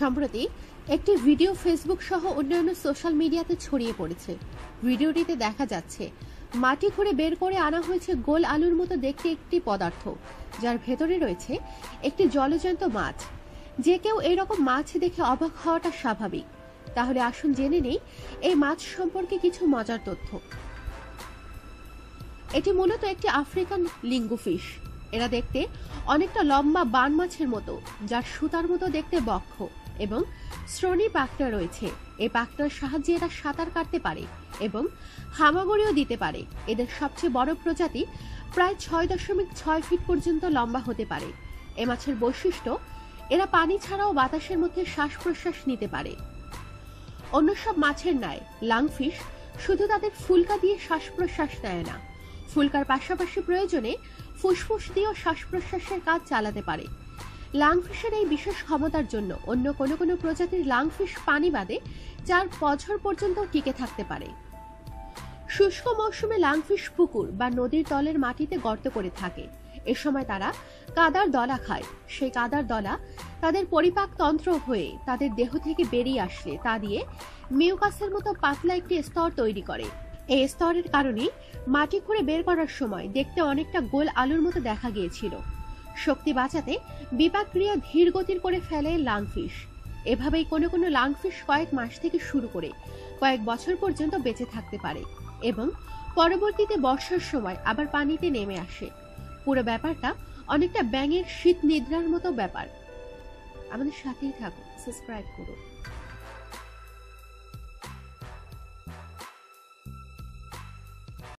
সম্প্রতি একটি video Facebook সহ অন্যান্য সোশ্যাল মিডিয়াতে ছড়িয়ে পড়েছে। ভিডিওটিতে দেখা যাচ্ছে, মাটি খুঁড়ে বের করে আনা হয়েছে গোল আলুর মতো দেখতে একটি পদার্থ, যার ভেতরে রয়েছে একটি জলজন্ত মাছ। যে কেউ এরকম মাছ দেখে অবাক হওয়াটা স্বাভাবিক। তাহলে আসুন জেনে নেই, এই মাছ সম্পর্কে কিছু মজার তথ্য। এটি মূলত একটি আফ্রিকান লিঙ্গুফিশ এরা দেখতে অনেকটা লম্বা বান মাছের মতো, যার সুতার মতো দেখতে বক্ষ। এবং শ্রোণী পাখনা রয়েছে। এই পাখনার সাহায্যে এরা সাঁতার কাটতে পারে এবং হামাগুড়িও দিতে পারে। এদের সবচেয়ে বড় প্রজাতি প্রায় ছয় দশমিক ছয় ফিট পর্যন্ত লম্বা হতে পারে। এ মাছের বৈশিষ্ট্য, এরা পানি ছাড়াও বাতাসের মধ্যে শ্বাস প্রশ্বাস নিতে পারে। অন্য সব মাছের ন্যায়, লাংফিশ শুধু তাদের ফুলকা দিয়ে শ্বাস প্রশ্বাস নেয় না। ফুলকার পাশাপাশি প্রয়োজনে ফুসফুস দিয়েও শ্বাস প্রশ্বাসের কাজ চালাতে পারে। লাংফিশের এই বিশেষ ক্ষমতার জন্য অন্য কোনো কোনো প্রজাতির লাংফিশ পানি বাদে চার বছর পর্যন্ত টিকে থাকতে পারে। শুষ্ক মৌসুমে লাংফিশ পুকুর বা নদীর তলের মাটিতে গর্ত করে থাকে। এ সময় তারা কাদার দলা খায়। সেই কাদার দলা তাদের পরিপাক তন্ত্র হয়ে তাদের দেহ থেকে বেরিয়ে আসলে তা দিয়ে মিউকাসের মতো পাতলা একটি স্তর তৈরি করে। এই স্তরের কারণে মাটি খুঁড়ে বের করার সময় দেখতে অনেকটা গোল আলুর মতো দেখা গিয়েছিল। শক্তি বাঁচাতে বিপাক ক্রিয়া ধীর গতির করে ফেলে লাংফিশ। এভাবেই কোনো কোনো লাংফিশ কয়েক মাস থেকে শুরু করে কয়েক বছর পর্যন্ত বেঁচে থাকতে পারে এবং পরবর্তীতে বর্ষার সময় আবার পানিতে নেমে আসে। পুরো ব্যাপারটা অনেকটা ব্যাঙের শীত নিদ্রার মতো ব্যাপার। আমাদের সাথেই থাকুন, সাবস্ক্রাইব করুন।